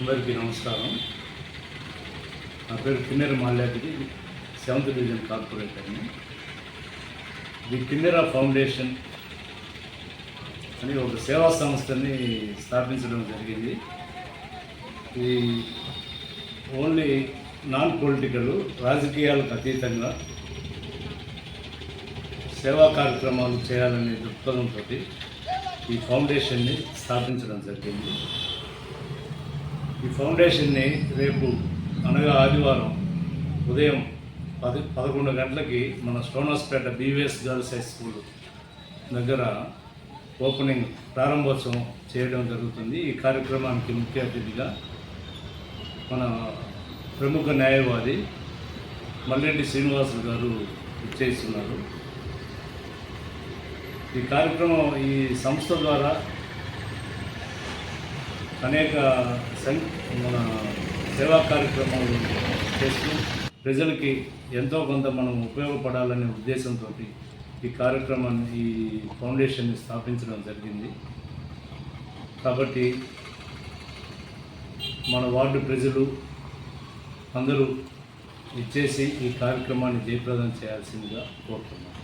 అందరికీ నమస్కారం. నా పేరు కిన్నెర మాల్యాటికి సెవెంత్ డివిజన్ కార్పొరేటర్ని ది కిన్నెర ఫౌండేషన్ అని ఒక సేవా సంస్థని స్థాపించడం జరిగింది. ఈ ఓన్లీ నాన్ పొలిటికల్ రాజకీయాలకు అతీతంగా సేవా కార్యక్రమాలు చేయాలనే దృక్పథంతో ఈ ఫౌండేషన్ని స్థాపించడం జరిగింది. ఈ ఫౌండేషన్ని రేపు అనగా ఆదివారం ఉదయం పది పదకొండు గంటలకి మన స్టోనర్స్పేట బీవీఎస్ గర్ల్స్ హై స్కూల్ దగ్గర ఓపెనింగ్ ప్రారంభోత్సవం చేయడం జరుగుతుంది. ఈ కార్యక్రమానికి ముఖ్య అతిథిగా మన ప్రముఖ న్యాయవాది మల్లెడ్డి శ్రీనివాసులు గారు ఇచ్చేస్తున్నారు ఈ కార్యక్రమం ఈ సంస్థ ద్వారా అనేక సం మన సేవా కార్యక్రమాలు చేస్తూ ప్రజలకి ఎంతో కొంత మనం ఉపయోగపడాలనే ఉద్దేశంతో ఈ కార్యక్రమాన్ని ఈ ఫౌండేషన్ని స్థాపించడం జరిగింది. కాబట్టి మన వార్డు ప్రజలు అందరూ ఇచ్చేసి ఈ కార్యక్రమాన్ని జయప్రదం చేయాల్సిందిగా కోరుతున్నాను